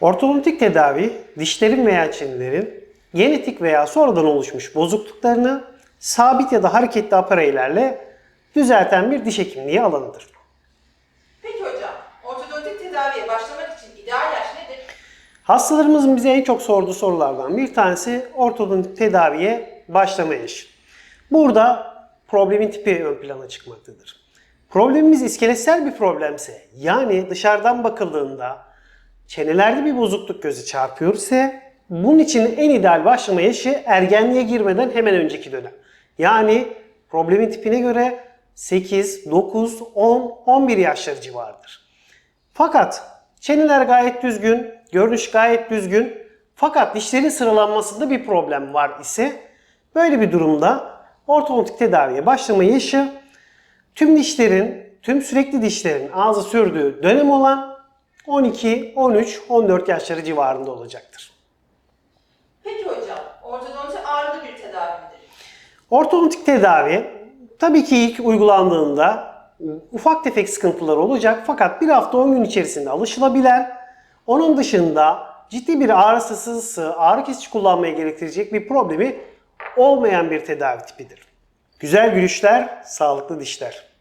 Ortodontik tedavi, dişlerin veya çenelerin genetik veya sonradan oluşmuş bozukluklarını sabit ya da hareketli apareylerle düzelten bir diş hekimliği alanıdır. Peki hocam, ortodontik tedaviye başlamak için ideal yaş nedir? Hastalarımızın bize en çok sorduğu sorulardan bir tanesi ortodontik tedaviye başlama yaşı. Burada problemin tipi ön plana çıkmaktadır. Problemimiz iskeletsel bir problemse yani dışarıdan bakıldığında çenelerde bir bozukluk gözü çarpıyor ise bunun için en ideal başlama yaşı ergenliğe girmeden hemen önceki dönem. Yani problemin tipine göre 8, 9, 10, 11 yaşları civarıdır. Fakat çeneler gayet düzgün, görünüş gayet düzgün. Fakat dişlerin sıralanmasında bir problem var ise böyle bir durumda ortodontik tedaviye başlama yaşı tüm dişlerin, tüm sürekli dişlerin ağzı sürdüğü dönem olan 12, 13, 14 yaşları civarında olacaktır. Peki hocam, ortodonti ağrılı bir tedavi midir? Ortodontik tedavi tabii ki ilk uygulandığında ufak tefek sıkıntılar olacak fakat bir hafta 10 gün içerisinde alışılabilen, onun dışında ciddi bir ağrı sızısı, ağrı kesici kullanmaya gerektirecek bir problemi olmayan bir tedavi tipidir. Güzel gülüşler, sağlıklı dişler.